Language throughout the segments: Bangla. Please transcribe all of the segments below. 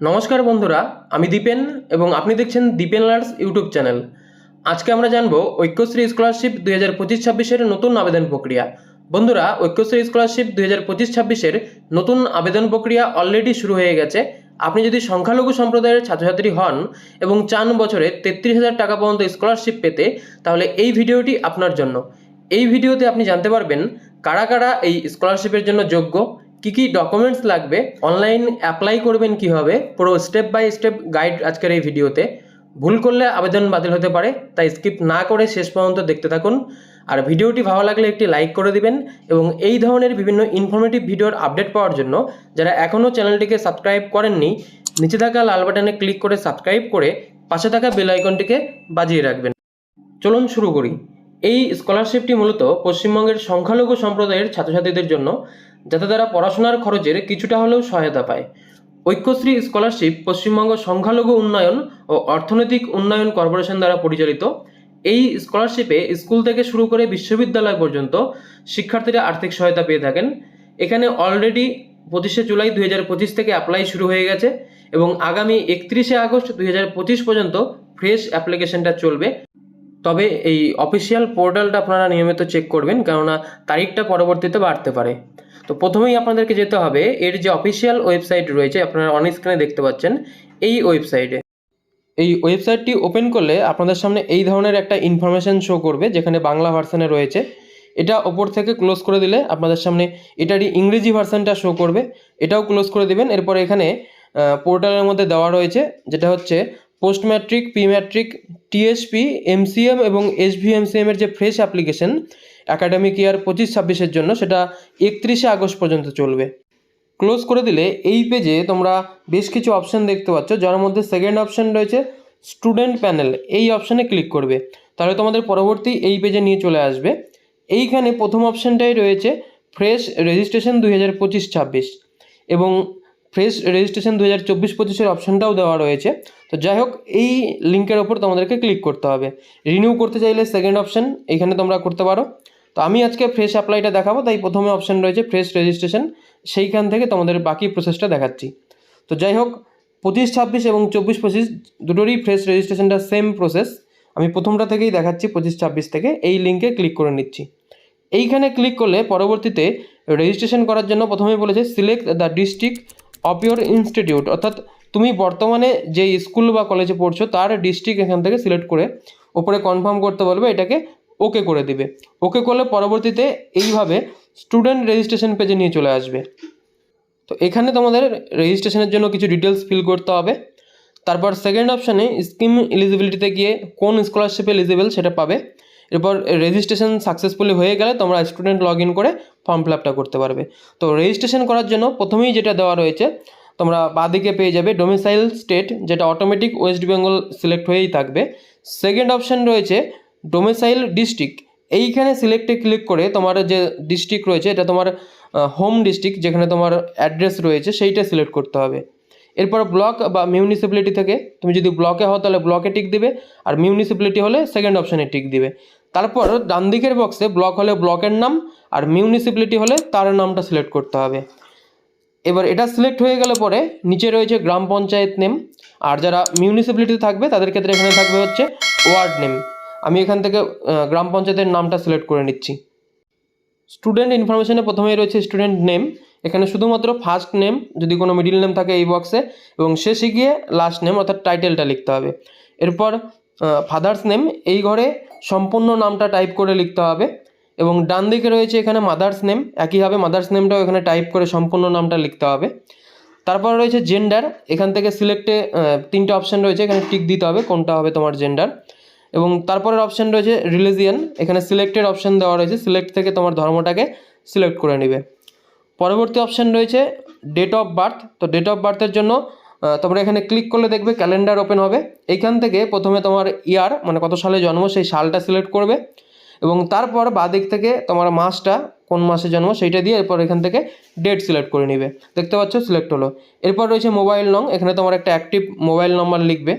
নমস্কার বন্ধুরা, আমি দীপেন এবং আপনি দেখছেন দীপেন লার্স ইউটিউব চ্যানেল। আজকে আমরা জানব ঐক্যশ্রী স্কলারশিপ দুই হাজার পঁচিশ ছাব্বিশের নতুন আবেদন প্রক্রিয়া। বন্ধুরা, ঐক্যশ্রী স্কলারশিপ দুই হাজার পঁচিশ ছাব্বিশের নতুন আবেদন প্রক্রিয়া অলরেডি শুরু হয়ে গেছে। আপনি যদি সংখ্যালঘু সম্প্রদায়ের ছাত্রছাত্রী হন এবং চান বছরে তেত্রিশ হাজার টাকা পর্যন্ত স্কলারশিপ পেতে, তাহলে এই ভিডিওটি আপনার জন্য। এই ভিডিওতে আপনি জানতে পারবেন কারা কারা এই স্কলারশিপের জন্য যোগ্য কি কি ডকুমেন্টস লাগবে? অনলাইন অ্যাপ্লাই করবেন কীভাবে? পুরো স্টেপ বাই স্টেপ গাইড আজকের এই ভিডিওতে ভুল করলে আবেদন বাতিল হতে পারে, তাই স্কিপ না করে শেষ পর্যন্ত দেখতে থাকুন। আর ভিডিওটি ভালো লাগলে একটি লাইক করে দিবেন এবং এই ধরনের বিভিন্ন ইনফরমেটিভ ভিডিওর আপডেট পাওয়ার জন্য যারা এখনও চ্যানেলটিকে সাবস্ক্রাইব করেননি, নিচে থাকা লাল বাটনে ক্লিক করে সাবস্ক্রাইব করে পাশে থাকা বেল আইকনটিকে বাজিয়ে রাখবেন। চলুন শুরু করি। এই স্কলারশিপটি মূলত পশ্চিমবঙ্গের সংখ্যালঘু সম্প্রদায়ের ছাত্রছাত্রীদের জন্য। যাতে তারা পড়াশোনার খরচের কিছুটা হলেও সহায়তা পায়। ঐক্যশ্রী স্কলারশিপ, পশ্চিমবঙ্গ সংখ্যালঘু উন্নয়ন ও অর্থনৈতিক উন্নয়ন কর্পোরেশন দ্বারা পরিচালিত, এই স্কলারশিপে স্কুল থেকে শুরু করে বিশ্ববিদ্যালয় পর্যন্ত শিক্ষার্থীরা আর্থিক সহায়তা পেয়ে থাকেন। এখানে অলরেডি পঁচিশে জুলাই দুই হাজার পঁচিশ থেকে অ্যাপ্লাই শুরু হয়ে গেছে এবং আগামী একত্রিশে আগস্ট দুই হাজার পঁচিশ পর্যন্ত ফ্রেশ অ্যাপ্লিকেশনটা চলবে। তবে এই অফিসিয়াল পোর্টালটা আপনারা নিয়মিত চেক করবেন, কেননা তারিখটা পরবর্তীতে বাড়তে পারে। তো প্রথমেই আপনাদেরকে যেতে হবে, এর যে অফিসিয়াল ওয়েবসাইট রয়েছে, আপনারা অন স্ক্রিনে দেখতে পাচ্ছেন, এই ওয়েবসাইটে এই ওয়েবসাইটটি ওপেন করলে আপনাদের সামনে এই ধরনের একটা ইনফরমেশন শো করবে, যেখানে বাংলা ভার্সানে রয়েছে। এটা ওপর থেকে ক্লোজ করে দিলে আপনাদের সামনে এটারই ইংরেজি ভার্সানটা শো করবে। এটাও ক্লোজ করে দিবেন, এরপর এখানে পোর্টালের মধ্যে দেওয়া রয়েছে, যেটা হচ্ছে post matric pre matric TSP MCM এবং এসভিএমসিএম এর যে ফ্রেশ অ্যাপ্লিকেশন একাডেমিক ইয়ার পঁচিশ, ছাব্বিশের জন্য সেটা একত্রিশে আগস্ট পর্যন্ত চলবে। ক্লোজ করে দিলে এই পেজে তোমরা বেশ কিছু অপশান দেখতে পাচ্ছ, যার মধ্যে সেকেন্ড অপশান রয়েছে স্টুডেন্ট প্যানেল এই অপশানে ক্লিক করবে। তাহলে তোমাদের পরবর্তী এই পেজে নিয়ে চলে আসবে। এইখানে প্রথম অপশানটাই রয়েছে ফ্রেশ রেজিস্ট্রেশন দুই হাজার পঁচিশ, ছাব্বিশ। এবং ফ্রেশ রেজিস্ট্রেশন দু হাজার চব্বিশ, পঁচিশের অপশানটাও দেওয়া রয়েছে। তো যাই হোক, এই লিঙ্কের ওপর তোমাদেরকে ক্লিক করতে হবে। রিনিউ করতে চাইলে সেকেন্ড অপশান এখানে তোমরা করতে পারো। তো আমি আজকে ফ্রেশ অ্যাপ্লাইটা দেখাবো, তাই প্রথমে অপশান রয়েছে ফ্রেশ রেজিস্ট্রেশন সেইখান থেকে তোমাদের বাকি প্রসেসটা দেখাচ্ছি। তো যাই হোক, পঁচিশ, ছাব্বিশ এবং চব্বিশ, পঁচিশ দুটোরই ফ্রেশ রেজিস্ট্রেশনটা সেম প্রসেস আমি প্রথমটা থেকেই দেখাচ্ছি পঁচিশ, ছাব্বিশ থেকে, এই লিঙ্কে ক্লিক করে নিচ্ছি। এইখানে ক্লিক করলে পরবর্তীতে রেজিস্ট্রেশন করার জন্য প্রথমেই বলেছে select the district of your institute অর্থাৎ তুমি বর্তমানে যে স্কুল বা কলেজে পড়ছো, তার ডিস্ট্রিক্ট এখান থেকে সিলেক্ট করে, ওপরে কনফার্ম করতে বলবে, এটাকে ওকে করে দিবে। ওকে করলে পরবর্তীতে এইভাবে স্টুডেন্ট রেজিস্ট্রেশন পেজে নিয়ে চলে আসবে। তো এখানে তোমাদের রেজিস্ট্রেশনের জন্য কিছু ডিটেলস ফিল করতে হবে। তারপর সেকেন্ড অপশানে স্কিম এলিজিবিলিটিতে গিয়ে কোন স্কলারশিপ এলিজিবল সেটা পাবে। এরপর রেজিস্ট্রেশন সাকসেসফুলি হয়ে গেলে তোমরা স্টুডেন্ট লগ ইন করে ফর্ম ফিল করতে পারবে। তো রেজিস্ট্রেশন করার জন্য প্রথমেই যেটা দেওয়া রয়েছে, তোমরা বাদিকে পেয়ে যাবে ডোমিসাইল স্টেট যেটা অটোমেটিক ওয়েস্ট বেঙ্গল সিলেক্ট হয়েই থাকবে। সেকেন্ড অপশান রয়েছে ডোমিসাইল ডিস্ট্রিক্ট এইখানে সিলেক্টে ক্লিক করে তোমার যে ডিস্ট্রিক্ট রয়েছে, এটা তোমার হোম ডিস্ট্রিক্ট যেখানে তোমার অ্যাড্রেস রয়েছে, সেইটা সিলেক্ট করতে হবে। এরপর ব্লক বা মিউনিসিপ্যালিটি থেকে, তুমি যদি ব্লকে হও, তাহলে ব্লকে টিক দিবে, আর মিউনিসিপ্যালিটি হলে সেকেন্ড অপশানে টিক দিবে। তারপর ডান দিকের বক্সে ব্লক হলে ব্লকের নাম, আর মিউনিসিপ্যালিটি হলে তার নামটা সিলেক্ট করতে হবে। এবার এটা সিলেক্ট হয়ে গেলে পরে নিচে রয়েছে গ্রাম পঞ্চায়েত নেম আর যারা মিউনিসিপ্যালিটি থাকবে, তাদের ক্ষেত্রে এখানে থাকবে হচ্ছে ওয়ার্ড নেম আমি এখান থেকে গ্রাম পঞ্চায়েতের নামটা সিলেক্ট করে নিচ্ছি। স্টুডেন্ট ইনফরমেশনে প্রথমেই রয়েছে স্টুডেন্ট নেম এখানে শুধুমাত্র ফার্স্ট নেম যদি কোনো মিডিল নেম থাকে এই বক্সে এবং শেষে গিয়ে লাস্ট নেম অর্থাৎ টাইটেলটা লিখতে হবে। এরপর ফাদার্স নেম এই ঘরে সম্পূর্ণ নামটা টাইপ করে লিখতে হবে। এবং ডান দিকে রয়েছে এখানে মাদার্স নেম একইভাবে মাদার্স নেমটাও এখানে টাইপ করে সম্পূর্ণ নামটা লিখতে হবে। তারপর রয়েছে জেন্ডার এখান থেকে সিলেক্টে তিনটে অপশান রয়েছে, এখানে টিক দিতে হবে কোনটা হবে তোমার জেন্ডার এবং তারপরের অপশান রয়েছে রিলিজিয়ান এখানে সিলেক্টেড অপশান দেওয়া রয়েছে। সিলেক্ট থেকে তোমার ধর্মটাকে সিলেক্ট করে নেবে। পরবর্তী অপশান রয়েছে ডেট অফ বার্থ তো ডেট অফ বার্থের জন্য তোমরা এখানে ক্লিক করলে দেখবে ক্যালেন্ডার ওপেন হবে। এইখান থেকে প্রথমে তোমার ইয়ার মানে কত সালে জন্ম, সেই সালটা সিলেক্ট করবে। এবং তারপর বাদিক থেকে তোমার মাসটা, কোন মাসে জন্ম, সেইটা দিয়ে এরপর এখান থেকে ডেট সিলেক্ট করে নিবে। দেখতে পাচ্ছ সিলেক্ট হলো। এরপর রয়েছে মোবাইল নং এখানে তোমার একটা অ্যাক্টিভ মোবাইল নম্বর লিখবে।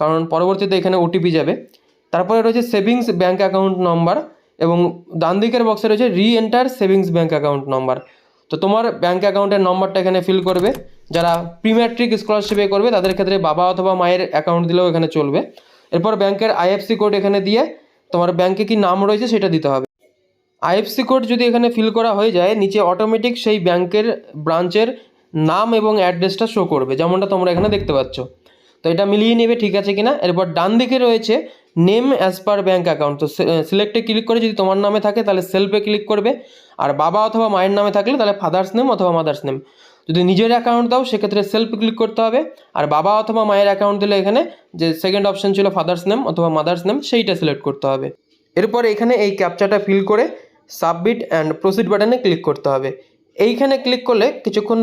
কারণ পরবর্তীতে এখানে ওটিপি যাবে। তারপরে রয়েছে সেভিংস ব্যাঙ্ক অ্যাকাউন্ট নম্বর এবং ডান দিকের বক্সে রয়েছে reenter savings bank account number. তো তোমার ব্যাঙ্ক অ্যাকাউন্টের নম্বরটা এখানে ফিল করবে। যারা প্রিম্যাট্রিক স্কলারশিপে করবে, তাদের ক্ষেত্রে বাবা অথবা মায়ের অ্যাকাউন্ট দিলেও এখানে চলবে। এরপর ব্যাংকের আইএফসি কোড এখানে দিয়ে তোমার ব্যাংকে কি নাম রয়েছে সেটা দিতে হবে। আইএফসি কোড যদি এখানে ফিল করা হয়ে যায়, নিচে অটোমেটিক সেই ব্যাংকের ব্রাঞ্চের নাম এবং অ্যাড্রেসটা শো করবে। যেমনটা তোমরা এখানে দেখতে পাচ্ছ। তো এটা মিলিয়ে নেবে, ঠিক আছে কিনা? এরপর ডান দিকে রয়েছে name as per bank account তো সিলেক্টে ক্লিক করে যদি তোমার নামে থাকে, তাহলে সেলফে ক্লিক করবে। আর বাবা অথবা মায়ের নামে থাকলে, তাহলে ফাদার্স নেম অথবা মাদার্স নেম যদি নিজের অ্যাকাউন্ট দাও, সেক্ষেত্রে সেলফ ক্লিক করতে হবে। আর বাবা অথবা মায়ের অ্যাকাউন্ট দিলে এখানে যে সেকেন্ড অপশন ছিল ফাদার্স নেম অথবা মাদার্স নেম সেইটা সিলেক্ট করতে হবে। এরপর এখানে এই ক্যাপচাটা ফিল করে সাবমিট অ্যান্ড প্রসিড বাটনে ক্লিক করতে হবে। এইখানে ক্লিক করলে কিছুক্ষণ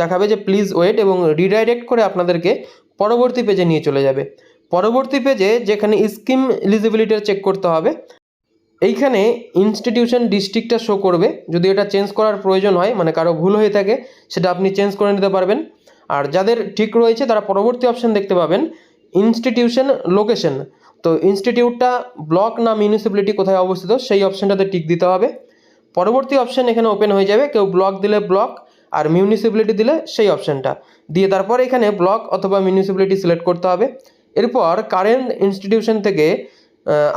দেখাবে যে প্লিজ ওয়েট এবং রিডাইরেক্ট করে আপনাদেরকে পরবর্তী পেজে নিয়ে চলে যাবে। পরবর্তী পেজে যেখানে স্কিম এলিজিবিলিটি চেক করতে হবে, এইখানে ইনস্টিটিউশন ডিস্ট্রিক্টটা শো করবে। যদি এটা চেঞ্জ করার প্রয়োজন হয় মানে কারও ভুল হয়ে থাকে, সেটা আপনি চেঞ্জ করে নিতে পারবেন। আর যাদের ঠিক রয়েছে, তারা পরবর্তী অপশন দেখতে পাবেন ইনস্টিটিউশন লোকেশন তো ইনস্টিটিউটটা ব্লক না মিউনিসিপ্যালিটি কোথায় অবস্থিত, সেই অপশনটাতে টিক দিতে হবে। পরবর্তী অপশান এখানে ওপেন হয়ে যাবে, কেউ ব্লক দিলে ব্লক আর মিউনিসিপ্যালিটি দিলে সেই অপশনটা দিয়ে তারপর এখানে ব্লক অথবা মিউনিসিপ্যালিটি সিলেক্ট করতে হবে। এরপর কারেন্ট ইনস্টিটিউশন থেকে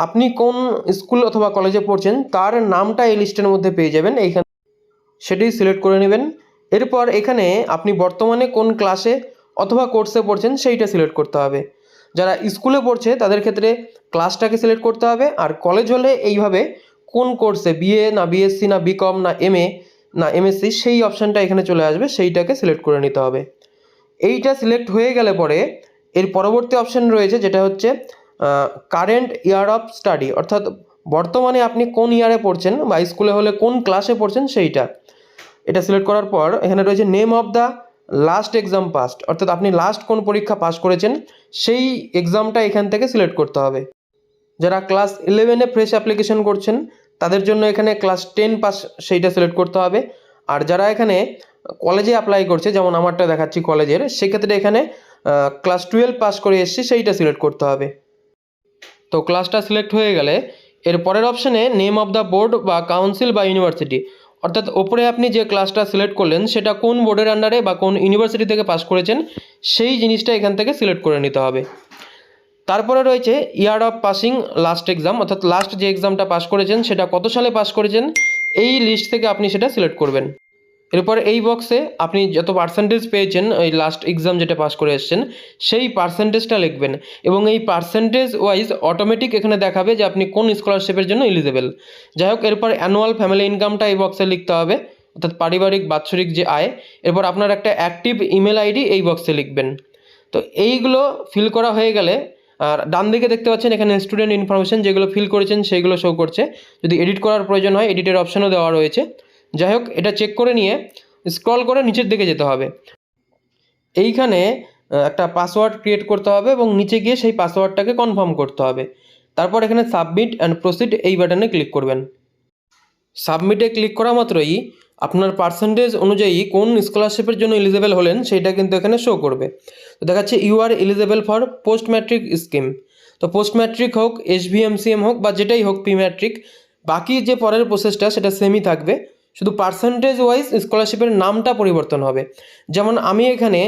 আপনি কোন স্কুল অথবা কলেজে পড়ছেন, তার নামটা এই লিস্টের মধ্যে পেয়ে যাবেন। এইখানে সেটি সিলেক্ট করে নেবেন। এরপর এখানে আপনি বর্তমানে কোন ক্লাসে অথবা কোর্সে পড়ছেন, সেইটা সিলেক্ট করতে হবে। যারা স্কুলে পড়ছে, তাদের ক্ষেত্রে ক্লাসটাকে সিলেক্ট করতে হবে। আর কলেজ হলে এইভাবে কোন কোর্সে বিএ না বিএসসি না বিকম না এমএ না এমএসসি সেই অপশানটা এখানে চলে আসবে, সেইটাকে সিলেক্ট করে নিতে হবে। এইটা সিলেক্ট হয়ে গেলে পরে এর পরবর্তী অপশন রয়েছে, যেটা হচ্ছে কারেন্ট ইয়ার অফ স্টাডি অর্থাৎ বর্তমানে আপনি কোন ইয়ারে পড়ছেন বা স্কুলে হলে কোন ক্লাসে পড়ছেন সেইটা। এটা সিলেক্ট করার পর এখানে রয়েছে name of the last exam passed অর্থাৎ আপনি লাস্ট কোন পরীক্ষা পাস করেছেন, সেই এক্সামটা এখান থেকে সিলেক্ট করতে হবে। যারা ক্লাস ইলেভেনে ফ্রেশ অ্যাপ্লিকেশন করছেন, তাদের জন্য এখানে ক্লাস টেন পাস সেইটা সিলেক্ট করতে হবে। আর যারা এখানে কলেজে অ্যাপ্লাই করছে, যেমন আমারটা দেখাচ্ছি কলেজের সেক্ষেত্রে এখানে ক্লাস টুয়েলভ পাস করে এসছে, সেইটা সিলেক্ট করতে হবে। তো ক্লাসটা সিলেক্ট হয়ে গেলে এর পরের অপশানে নেম অফ দ্য বোর্ড বা কাউন্সিল বা ইউনিভার্সিটি অর্থাৎ ওপরে আপনি যে ক্লাসটা সিলেক্ট করলেন, সেটা কোন বোর্ডের আন্ডারে বা কোন ইউনিভার্সিটি থেকে পাস করেছেন, সেই জিনিসটা এখান থেকে সিলেক্ট করে নিতে হবে। তারপরে রয়েছে year of passing last exam অর্থাৎ লাস্ট যে এক্সামটা পাস করেছেন, সেটা কত সালে পাস করেছেন, এই লিস্ট থেকে আপনি সেটা সিলেক্ট করবেন। এরপর এই বক্সে আপনি যত পার্সেন্টেজ পেয়েছেন, ওই লাস্ট এক্সাম যেটা পাস করে এসছেন, সেই পার্সেন্টেজটা লিখবেন। এবং এই পার্সেন্টেজ ওয়াইজ অটোমেটিক এখানে দেখাবে যে আপনি কোন স্কলারশিপের জন্য এলিজেবেল যাই হোক, এরপর অ্যানুয়াল ফ্যামিলি ইনকামটা এই বক্সে লিখতে হবে, অর্থাৎ পারিবারিক, বাৎসরিক যে আয়, এরপর আপনার একটা অ্যাক্টিভ ইমেল আইডি এই বক্সে লিখবেন। তো এইগুলো ফিল করা হয়ে গেলে, আর ডান দিকে দেখতে পাচ্ছেন এখানে স্টুডেন্ট ইনফরমেশন যেগুলো ফিল করেছেন, সেইগুলো শো করছে। যদি এডিট করার প্রয়োজন হয় এডিটের অপশনও দেওয়া রয়েছে। যাই হোক এটা চেক করে নিয়ে স্ক্রল করে নিচের দিকে যেতে হবে। এইখানে একটা পাসওয়ার্ড ক্রিয়েট করতে হবে এবং নিচে গিয়ে সেই পাসওয়ার্ডটাকে কনফার্ম করতে হবে। তারপর এখানে সাবমিট অ্যান্ড প্রসিড এই বাটনে ক্লিক করবেন। সাবমিটে ক্লিক করা মাত্রই আপনার পার্সেন্টেজ অনুযায়ী কোন স্কলারশিপের জন্য এলিজেবল হলেন সেটা কিন্তু এখানে শো করবে। তো দেখাচ্ছে you are eligible for post matric scheme তো পোস্ট ম্যাট্রিক হোক এস হোক বা যেটাই হোক প্রি ম্যাট্রিক বাকি যে পরের প্রসেসটা সেটা সেমই থাকবে। শুধু পার্সেন্টেজ ওয়াইজ স্কলারশিপের নামটা পরিবর্তন হবে। যেমন আমি এখানে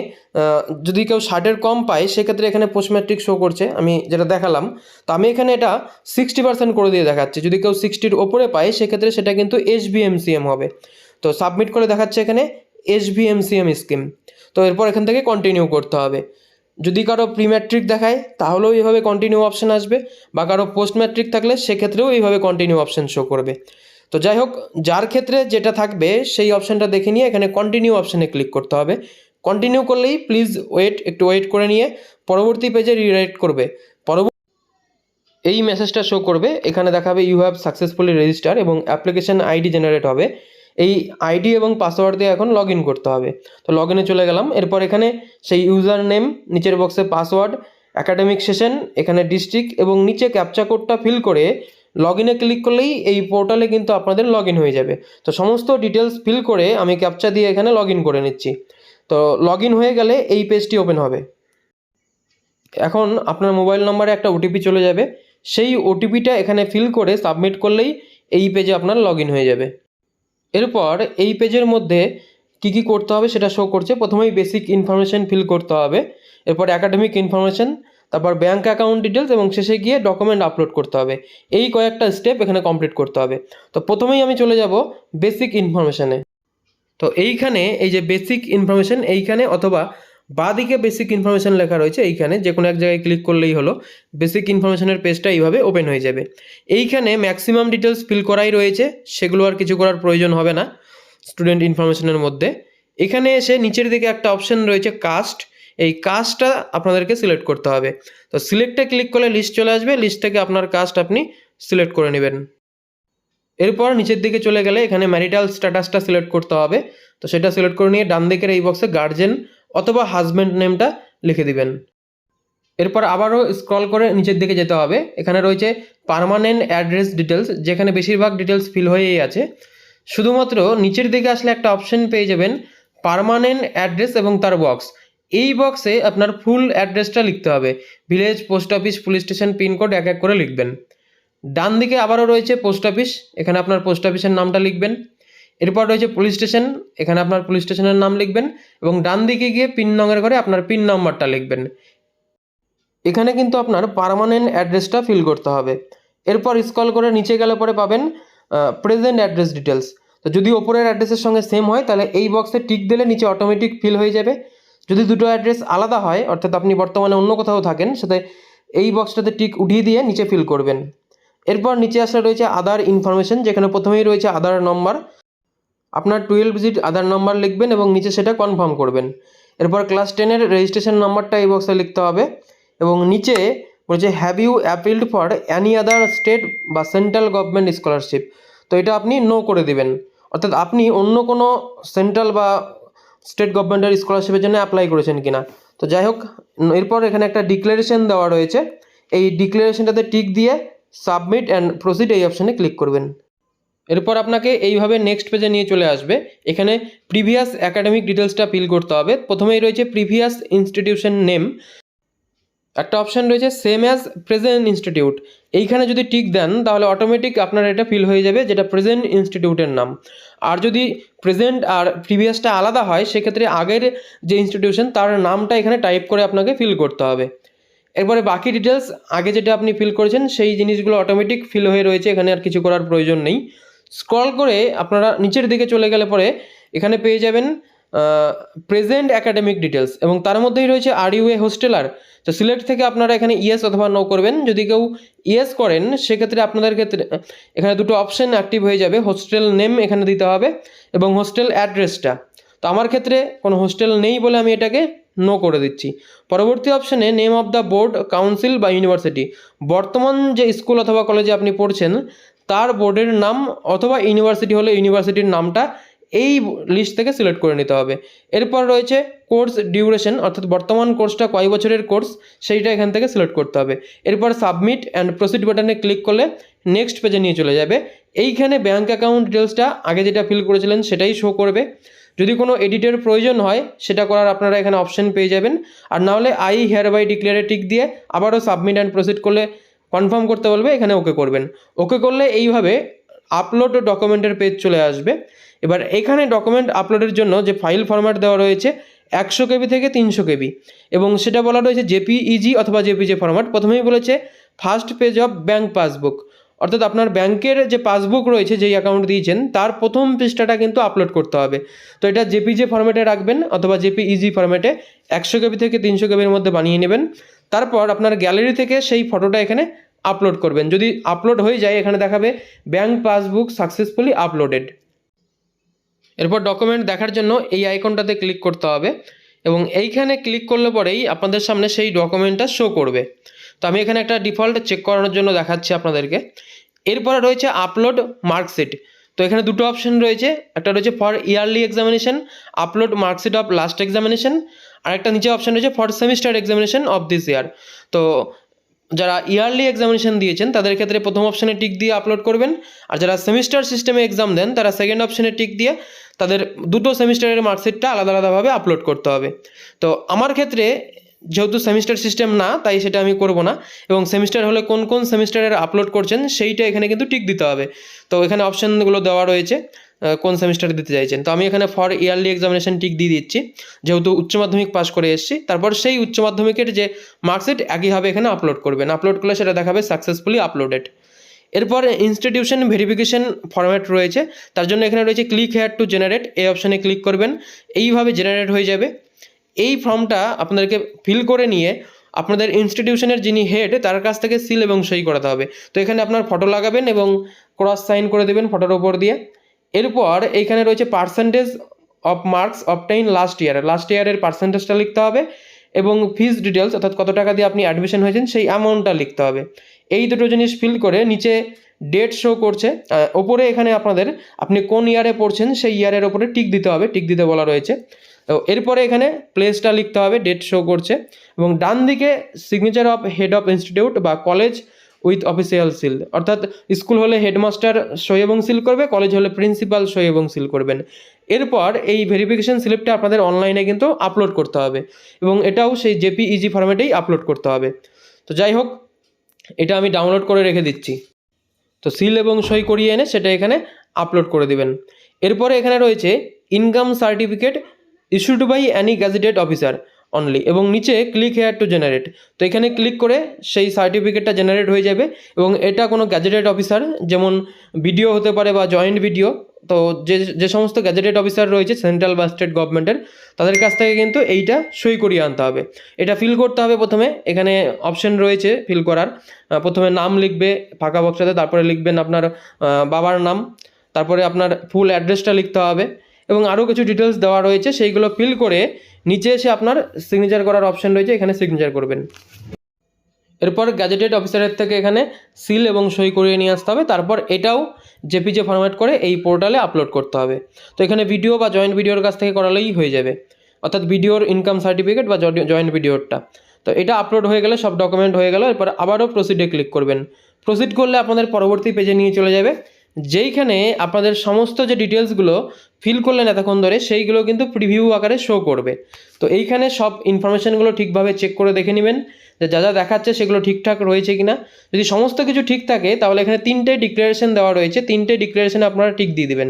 যদি কেউ ষাটের কম পায়, সেক্ষেত্রে এখানে পোস্ট ম্যাট্রিক শো করছে, আমি যেটা দেখালাম। তো আমি এখানে এটা সিক্সটি পার্সেন্ট করে দিয়ে দেখাচ্ছি। যদি কেউ সিক্সটির ওপরে পায়, সেক্ষেত্রে সেটা কিন্তু S B M C M হবে। তো সাবমিট করে দেখাচ্ছে এখানে S B M C M scheme তো এরপর এখান থেকে কন্টিনিউ করতে হবে। যদি কারও প্রি ম্যাট্রিক দেখায়, তাহলেও এইভাবে কন্টিনিউ অপশান আসবে। বা কারও পোস্ট ম্যাট্রিক থাকলে, সেক্ষেত্রেও এইভাবে কন্টিনিউ অপশন শো করবে। তো যাই হোক যার ক্ষেত্রে যেটা থাকবে, সেই অপশানটা দেখে নিয়ে এখানে কন্টিনিউ অপশানে ক্লিক করতে হবে। কন্টিনিউ করলেই প্লিজ ওয়েট একটু ওয়েট করে নিয়ে পরবর্তী পেজে রিরাইট করবে। পরবর্তী এই মেসেজটা শো করবে। এখানে দেখাবে ইউ হ্যাভ সাকসেসফুলি রেজিস্টার এবং অ্যাপ্লিকেশন আইডি জেনারেট হবে। এই আইডি এবং পাসওয়ার্ড দিয়ে এখন লগ করতে হবে। তো লগ চলে গেলাম। এরপর এখানে সেই ইউজার নেম নিচের বক্সে পাসওয়ার্ড অ্যাকাডেমিক সেশন এখানে ডিস্ট্রিক্ট এবং নিচে ক্যাপচা কোডটা ফিল করে লগ ইনে ক্লিক করলেই এই পোর্টালে কিন্তু আপনাদের লগ হয়ে যাবে। তো সমস্ত ডিটেলস ফিল করে আমি ক্যাপচা দিয়ে এখানে লগ করে নিচ্ছি। তো লগ হয়ে গেলে এই পেজটি ওপেন হবে। এখন আপনার মোবাইল নম্বরে একটা ওটিপি চলে যাবে। সেই ওটিপিটা এখানে ফিল করে সাবমিট করলেই এই পেজে আপনার লগ হয়ে যাবে। এরপর এই পেজের মধ্যে কী কী করতে হবে সেটা শো করছে। প্রথমেই বেসিক ইনফরমেশন ফিল করতে হবে। এরপর অ্যাকাডেমিক ইনফরমেশন তারপর ব্যাঙ্ক অ্যাকাউন্ট ডিটেলস এবং শেষে গিয়ে ডকুমেন্ট আপলোড করতে হবে। এই কয়েকটা স্টেপ এখানে কমপ্লিট করতে হবে। তো প্রথমেই আমি চলে যাব বেসিক ইনফরমেশানে তো এইখানে এই যে বেসিক ইনফরমেশন এইখানে অথবা বাঁদিকে বেসিক ইনফরমেশন লেখা রয়েছে, এইখানে যে কোনো এক জায়গায় ক্লিক করলেই হলো বেসিক ইনফরমেশানের পেজটা এইভাবে ওপেন হয়ে যাবে। এইখানে ম্যাক্সিমাম ডিটেলস ফিল করাই রয়েছে, সেগুলো আর কিছু করার প্রয়োজন হবে না স্টুডেন্ট ইনফরমেশনের মধ্যে। এখানে এসে নিচের দিকে একটা অপশন রয়েছে কাস্ট এই কাস্টটা আপনাদেরকে সিলেক্ট করতে হবে। তো সিলেক্টে ক্লিক করলে লিস্ট চলে আসবে। লিস্ট থেকে আপনার কাস্ট আপনি সিলেক্ট করে নেবেন। এরপর নিচের দিকে চলে গেলে এখানে ম্যারিটাল স্ট্যাটাসটা সিলেক্ট করতে হবে। তো সেটা সিলেক্ট করে নিয়ে ডান দিকের এই বক্সে গার্জেন অথবা হাজব্যান্ড নেমটা লিখে দিবেন। এরপর আবারও স্ক্রল করে নিচের দিকে যেতে হবে। এখানে রয়েছে পারমানেন্ট অ্যাড্রেস ডিটেলস যেখানে বেশিরভাগ ডিটেলস ফিল হয়েই আছে। শুধুমাত্র নিচের দিকে আসলে একটা অপশন পেয়ে যাবেন পারমানেন্ট অ্যাড্রেস এবং তার বক্স এই বক্সে আপনার ফুল অ্যাড্রেসটা লিখতে হবে। Village post office police station pincode এক এক করে লিখবেন। ডান দিকে আবারও রয়েছে পোস্ট অফিস এখানে আপনার পোস্ট অফিসের নামটা লিখবেন। এরপর রয়েছে পুলিশ স্টেশন এখানে আপনার পুলিশ স্টেশনের নাম লিখবেন এবং ডান দিকে গিয়ে পিন নঙের ঘরে আপনার পিন নম্বরটা লিখবেন। এখানে কিন্তু আপনার পার্মানেন্ট অ্যাড্রেসটা ফিল করতে হবে। এরপর স্কল করে নিচে গেলে পরে পাবেন প্রেজেন্ট অ্যাড্রেস ডিটেলস তো যদি ওপরের অ্যাড্রেসের সঙ্গে সেম হয়, তাহলে এই বক্সে টিক দিলে নিচে অটোমেটিক ফিল হয়ে যাবে। যদি দুটো অ্যাড্রেস আলাদা হয়, অর্থাৎ আপনি বর্তমানে অন্য কোথাও থাকেন, সাথে এই বক্সটাতে টিক উঠিয়ে দিয়ে নিচে ফিল করবেন। এরপর নিচে আসলে রয়েছে আদার ইনফরমেশন যেখানে প্রথমেই রয়েছে আধার নম্বর আপনার টুয়েলভ ডিজিট আধার নাম্বার লিখবেন এবং নিচে সেটা কনফার্ম করবেন। এরপর ক্লাস টেনের রেজিস্ট্রেশন নাম্বারটা এই বক্সে লিখতে হবে এবং নিচে বলছে have you applied for any other state বা সেন্ট্রাল গভর্নমেন্ট স্কলারশিপ তো এটা আপনি নো করে দিবেন। অর্থাৎ আপনি অন্য কোনো সেন্ট্রাল বা স্টেট গভর্নমেন্টের স্কলারশিপের জন্য অ্যাপ্লাই করেছেন কিনা। তো যাই হোক, এরপর এখানে একটা ডিক্লারেশন দেওয়া রয়েছে। এই ডিক্লারেশনটাতে টিক দিয়ে সাবমিট অ্যান্ড প্রসিড এই অপশানে ক্লিক করবেন। এরপর আপনাকে এইভাবে নেক্সট পেজে নিয়ে চলে আসবে। এখানে প্রিভিয়াস অ্যাকাডেমিক ডিটেলসটা ফিল করতে হবে। প্রথমেই রয়েছে প্রিভিয়াস ইনস্টিটিউশন নেম একটা অপশান রয়েছে সেম অ্যাজ প্রেজেন্ট ইনস্টিটিউট এইখানে যদি টিক দেন, তাহলে অটোমেটিক আপনার এটা ফিল হয়ে যাবে, যেটা প্রেজেন্ট ইনস্টিটিউটের নাম। আর যদি প্রেজেন্ট আর প্রিভিয়াসটা আলাদা হয়, সেক্ষেত্রে আগের যে ইনস্টিটিউশন তার নামটা এখানে টাইপ করে আপনাকে ফিল করতে হবে। এরপরে বাকি ডিটেলস আগে যেটা আপনি ফিল করেছেন, সেই জিনিসগুলো অটোমেটিক ফিল হয়ে রয়েছে, এখানে আর কিছু করার প্রয়োজন নেই। স্ক্রল করে আপনারা নিচের দিকে চলে গেলে পরে এখানে পেয়ে যাবেন প্রেজেন্ট অ্যাকাডেমিক ডিটেলস এবং তার মধ্যেই রয়েছে আর ইউ এ হোস্টেলার তো সিলেক্ট থেকে আপনারা এখানে ইয়েস অথবা নো করবেন। যদি কেউ ইয়েস করেন, সেক্ষেত্রে আপনাদের ক্ষেত্রে, এখানে দুটো অপশন অ্যাক্টিভ হয়ে যাবে। হোস্টেল নেম এখানে দিতে হবে এবং হোস্টেল অ্যাড্রেসটা তো আমার ক্ষেত্রে কোনো হোস্টেল নেই বলে আমি এটাকে নো করে দিচ্ছি। পরবর্তী অপশানে name of the board council বা ইউনিভার্সিটি বর্তমান যে স্কুল অথবা কলেজে আপনি পড়ছেন, তার বোর্ডের নাম অথবা ইউনিভার্সিটি হলে ইউনিভার্সিটির নামটা এই লিস্ট থেকে সিলেক্ট করে নিতে হবে। এরপর রয়েছে কোর্স ডিউরেশন অর্থাৎ বর্তমান কোর্সটা কয় বছরের কোর্স সেইটা এখান থেকে সিলেক্ট করতে হবে। এরপর সাবমিট অ্যান্ড প্রসিড বাটনে ক্লিক করলে নেক্সট পেজে নিয়ে চলে যাবে। এইখানে ব্যাঙ্ক অ্যাকাউন্ট ডিটেলসটা আগে যেটা ফিল করেছিলেন সেটাই শো করবে। যদি কোনো এডিটের প্রয়োজন হয়, সেটা করার আপনারা এখানে অপশন পেয়ে যাবেন। আর নাহলে আই হেয়ার বাই ডিক্লেয়ারে টিক দিয়ে আবারও সাবমিট অ্যান্ড প্রসিড করলে কনফার্ম করতে বলবে, এখানে ওকে করবেন। ওকে করলে এইভাবে আপলোড ডকুমেন্টের পেজ চলে আসবে। এবার এখানে ডকুমেন্ট আপলোডের জন্য যে ফাইল ফরম্যাট দেওয়া রয়েছে একশো কেবি থেকে তিনশো কেবি এবং সেটা বলা রয়েছে জেপিইজি অথবা জেপিজে ফরম্যাট প্রথমেই বলেছে first page of bank passbook অর্থাৎ আপনার ব্যাংকের যে পাসবুক রয়েছে যেই অ্যাকাউন্ট দিয়েছেন, তার প্রথম পৃষ্ঠাটা কিন্তু আপলোড করতে হবে। তো এটা জেপিজে ফরম্যাটে রাখবেন অথবা জেপিইজি ফরম্যাটে একশো কেবি থেকে তিনশো কেবির মধ্যে বানিয়ে নেবেন। তারপর আপনার গ্যালারি থেকে সেই ফটোটা এখানে আপলোড করবেন। যদি আপলোড হয়ে যায়, এখানে দেখাবে ব্যাঙ্ক পাসবুক সাকসেসফুলি আপলোডেড এরপর ডকুমেন্ট দেখার জন্য এই আইকনটাতে ক্লিক করতে হবে এবং এইখানে ক্লিক করলে পরেই আপনাদের সামনে সেই ডকুমেন্টটা শো করবে। তো আমি এখানে একটা ডিফল্ট চেক করানোর জন্য দেখাচ্ছি আপনাদেরকে। এরপরে রয়েছে আপলোড মার্কশিট তো এখানে দুটো অপশন রয়েছে, একটা রয়েছে for yearly examination upload marksheet of last examination আর একটা নিচে অপশন রয়েছে for semester examination of this year তো যারা ইয়ারলি এক্সামিনেশন দিয়েছেন, তাদের ক্ষেত্রে প্রথম অপশানে টিক দিয়ে আপলোড করবেন। আর যারা সেমিস্টার সিস্টেমে এক্সাম দেন, তারা সেকেন্ড অপশানে টিক দিয়ে তাদের দুটো সেমিস্টারের মার্কশিটটা আলাদা আলাদাভাবে আপলোড করতে হবে। তো আমার ক্ষেত্রে যেহেতু সেমিস্টার সিস্টেম না, তাই সেটা আমি করব না। এবং সেমিস্টার হলে কোন কোন সেমিস্টারের আপলোড করছেন, সেইটা এখানে কিন্তু টিক দিতে হবে। তো এখানে অপশানগুলো দেওয়া রয়েছে। কোন সেমিস্টারে দিতে চাইছেন। তো আমি এখানে ফর ইয়ারলি এক্সামিনেশন টিক দিয়ে দিচ্ছি। যেহেতু উচ্চ মাধ্যমিক পাস করে এসেছি, তারপর সেই উচ্চ মাধ্যমিকের যে মার্কশিট একইভাবে এখানে আপলোড করবেন। আপলোড করলে সেটা দেখাবে সাকসেসফুলি আপলোডেড এরপর ইনস্টিটিউশন ভেরিফিকেশন ফরম্যাট রয়েছে। তার জন্য এখানে রয়েছে ক্লিক হেয়ার টু জেনারেট এই অপশানে ক্লিক করবেন। এইভাবে জেনারেট হয়ে যাবে। এই ফর্মটা আপনাদেরকে ফিল করে নিয়ে আপনাদের ইনস্টিটিউশনের যিনি হেড তার কাছ থেকে সিল এবং সই করাতে হবে। তো এখানে আপনার ফটো লাগাবেন এবং ক্রস সাইন করে দেবেন ফটোর ওপর দিয়ে। এরপর এইখানে রয়েছে percentage of marks obtain last year last ইয়ারের পার্সেন্টেজটা লিখতে হবে এবং ফিজ ডিটেলস অর্থাৎ কত টাকা দিয়ে আপনি অ্যাডমিশন হয়েছেন, সেই অ্যামাউন্টটা লিখতে হবে। এই দুটো জিনিস ফিল করে নিচে ডেট শো করছে। ওপরে এখানে আপনাদের আপনি কোন ইয়ারে পড়ছেন, সেই ইয়ারের ওপরে টিক দিতে হবে। টিক দিতে বলা রয়েছে। তো এরপরে এখানে প্লেসটা লিখতে হবে ডেট শো করছে। এবং ডান দিকে signature of head of institute বা কলেজ উইথ অফিসিয়াল সিল। অর্থাৎ স্কুল হলে হেডমাস্টার সই এবং সিল করবে, কলেজ হলে প্রিন্সিপাল সই এবং সিল করবেন। এরপর এই ভেরিফিকেশন স্লিপটা আপনাদের অনলাইনে কিন্তু আপলোড করতে হবে এবং এটাও সেই জেপিইজি ফরম্যাটেই আপলোড করতে হবে। তো যাই হোক, এটা আমি ডাউনলোড করে রেখে দিচ্ছি। তো সিল এবং সই করিয়ে এনে সেটা এখানে আপলোড করে দিবেন। এরপরে এখানে রয়েছে income certificate issued by any gazetted officer. Only এবং নিচে ক্লিক হেয়ার টু জেনারেট তো এখানে ক্লিক করে সেই সার্টিফিকেটটা জেনারেট হয়ে যাবে এবং এটা কোনো গ্যাজেটেড অফিসার যেমন ভিডিও হতে পারে বা জয়েন্ট ভিডিও তো যে যে সমস্ত গ্যাজেটেড অফিসার রয়েছে সেন্ট্রাল বা স্টেট গভর্নমেন্টের তাদের কাছ থেকে কিন্তু এইটা সই করিয়ে আনতে হবে। এটা ফিল করতে হবে প্রথমে, এখানে অপশন রয়েছে ফিল করার। প্রথমে নাম লিখবে ফাঁকা বক্সাতে তারপরে লিখবেন আপনার বাবার নাম, তারপরে আপনার ফুল অ্যাড্রেসটা লিখতে হবে এবং আরও কিছু ডিটেলস দেওয়া রয়েছে, সেইগুলো ফিল করে নিচে এসে আপনার সিগনেচার করার অপশন রয়েছে, এখানে সিগনেচার করবেন। এরপর গ্যাজেটেড অফিসারের থেকে এখানে সিল এবং সই করিয়ে নিয়ে আসতে হবে। তারপর এটাও জেপিজে ফরম্যাট করে এই পোর্টালে আপলোড করতে হবে। তো এখানে ভিডিও বা জয়েন্ট ভিডিওর কাছ থেকে করালেই হয়ে যাবে। অর্থাৎ ভিডিওর ইনকাম সার্টিফিকেট বা জয়েন্ট ভিডিওরটা তো এটা আপলোড হয়ে গেলে সব ডকুমেন্ট হয়ে গেল। এরপর আবারও প্রসিডে ক্লিক করবেন। প্রসিড করলে আপনাদের পরবর্তী পেজে নিয়ে চলে যাবে। যেইখানে আপনাদের সমস্ত যে ডিটেলসগুলো ফিল করলেন এতক্ষণ ধরে, সেইগুলো কিন্তু প্রিভিউ আকারে শো করবে। তো এইখানে সব ইনফরমেশানগুলো ঠিকভাবে চেক করে দেখে নেবেন যে যা যা দেখাচ্ছে সেগুলো ঠিকঠাক রয়েছে কি না যদি সমস্ত কিছু ঠিক থাকে, তাহলে এখানে তিনটে ডিক্লারেশন দেওয়া রয়েছে, তিনটে ডিক্লারেশনে আপনারা ঠিক দিয়ে দিবেন।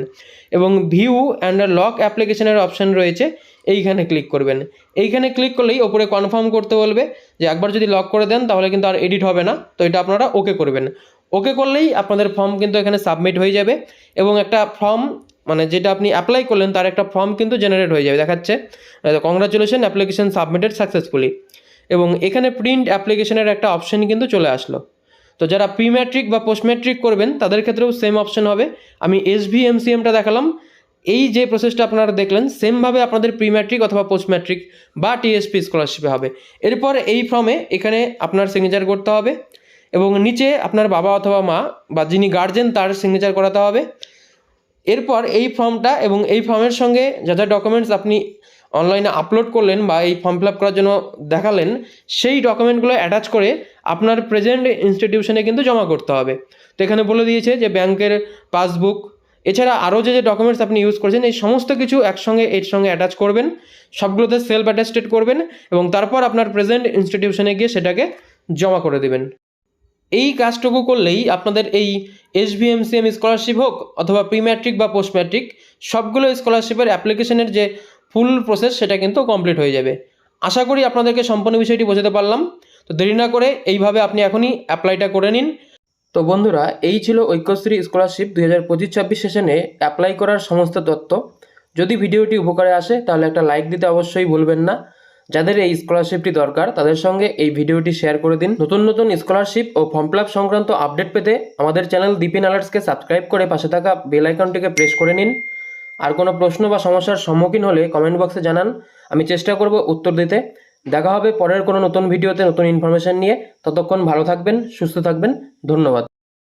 এবং ভিউ অ্যান্ড লক অ্যাপ্লিকেশনের অপশান রয়েছে, এইখানে ক্লিক করবেন। এইখানে ক্লিক করলেই ওপরে কনফার্ম করতে বলবে যে একবার যদি লক করে দেন, তাহলে কিন্তু আর এডিট হবে না। তো এটা আপনারা ওকে করবেন। ওকে করলেই আপনাদের ফর্ম কিন্তু এখানে সাবমিট হয়ে যাবে এবং একটা ফর্ম মানে যেটা আপনি অ্যাপ্লাই করলেন, তার একটা ফর্ম কিন্তু জেনারেট হয়ে যাবে। দেখাচ্ছে কংগ্রাচুলেশন অ্যাপ্লিকেশন সাবমিটেড সাকসেসফুলি এবং এখানে প্রিন্ট অ্যাপ্লিকেশনের একটা অপশন কিন্তু চলে আসলো। তো যারা প্রি ম্যাট্রিক বা পোস্ট ম্যাট্রিক করবেন, তাদের ক্ষেত্রেও সেম অপশন হবে। আমি এস ভি এমসিএমটা দেখালাম। এই যে প্রসেসটা আপনারা দেখলেন সেমভাবে আপনাদের প্রি ম্যাট্রিক অথবা পোস্ট ম্যাট্রিক বা টিএসপি স্কলারশিপে হবে। এরপর এই ফর্মে এখানে আপনার সিগনেচার করতে হবে। এবং নিচে আপনার বাবা অথবা মা বা যিনি গার্জেন তার সিগনেচার করাতে হবে। এরপর এই ফর্মটা এবং এই ফর্মের সঙ্গে যা যা ডকুমেন্টস আপনি অনলাইনে আপলোড করলেন বা এই ফর্ম ফিল আপ করার জন্য দেখালেন, সেই ডকুমেন্টগুলো অ্যাটাচ করে আপনার প্রেজেন্ট ইনস্টিটিউশনে কিন্তু জমা করতে হবে। তো এখানে বলে দিয়েছে যে ব্যাংকের পাসবুক এছাড়া আরও যে যে ডকুমেন্টস আপনি ইউজ করেছেন, এই সমস্ত কিছু একসঙ্গে, এর সঙ্গে অ্যাটাচ করবেন, সবগুলোতে সেলফ অ্যাটাস্টেড করবেন এবং তারপর আপনার প্রেজেন্ট ইনস্টিটিউশনে গিয়ে সেটাকে জমা করে দেবেন। এই কাজটুকু করলেই আপনাদের এই এস এম স্কলারশিপ হোক অথবা প্রি ম্যাট্রিক বা পোস্ট ম্যাট্রিক সবগুলো স্কলারশিপের অ্যাপ্লিকেশনের যে ফুল প্রসেস সেটা কিন্তু কমপ্লিট হয়ে যাবে। আশা করি আপনাদেরকে সম্পূর্ণ বিষয়টি বোঝাতে পারলাম। তো দেরি না করে এইভাবে আপনি এখনই অ্যাপ্লাইটা করে নিন। তো বন্ধুরা, এই ছিল ঐক্যশ্রী স্কলারশিপ দুই হাজার পঁচিশ ছাব্বিশ সেশনে অ্যাপ্লাই করার সমস্ত তথ্য। যদি ভিডিওটি উপকারে আসে, তাহলে একটা লাইক দিতে অবশ্যই ভুলবেন না। যাদের এই স্কলারশিপটি দরকার, তাদের সঙ্গে এই ভিডিওটি শেয়ার করে দিন। নতুন নতুন স্কলারশিপ ও ফর্ম ফিল সংক্রান্ত আপডেট পেতে আমাদের চ্যানেল দিপিন আলার্টসকে সাবস্ক্রাইব করে পাশে থাকা বেল আইকনটিকে প্রেস করে নিন। আর কোনো প্রশ্ন বা সমস্যার সম্মুখীন হলে কমেন্ট বক্সে জানান। আমি চেষ্টা করব উত্তর দিতে। দেখা হবে পরের কোনো নতুন ভিডিওতে নতুন ইনফরমেশন নিয়ে। ততক্ষণ ভালো থাকবেন, সুস্থ থাকবেন। ধন্যবাদ।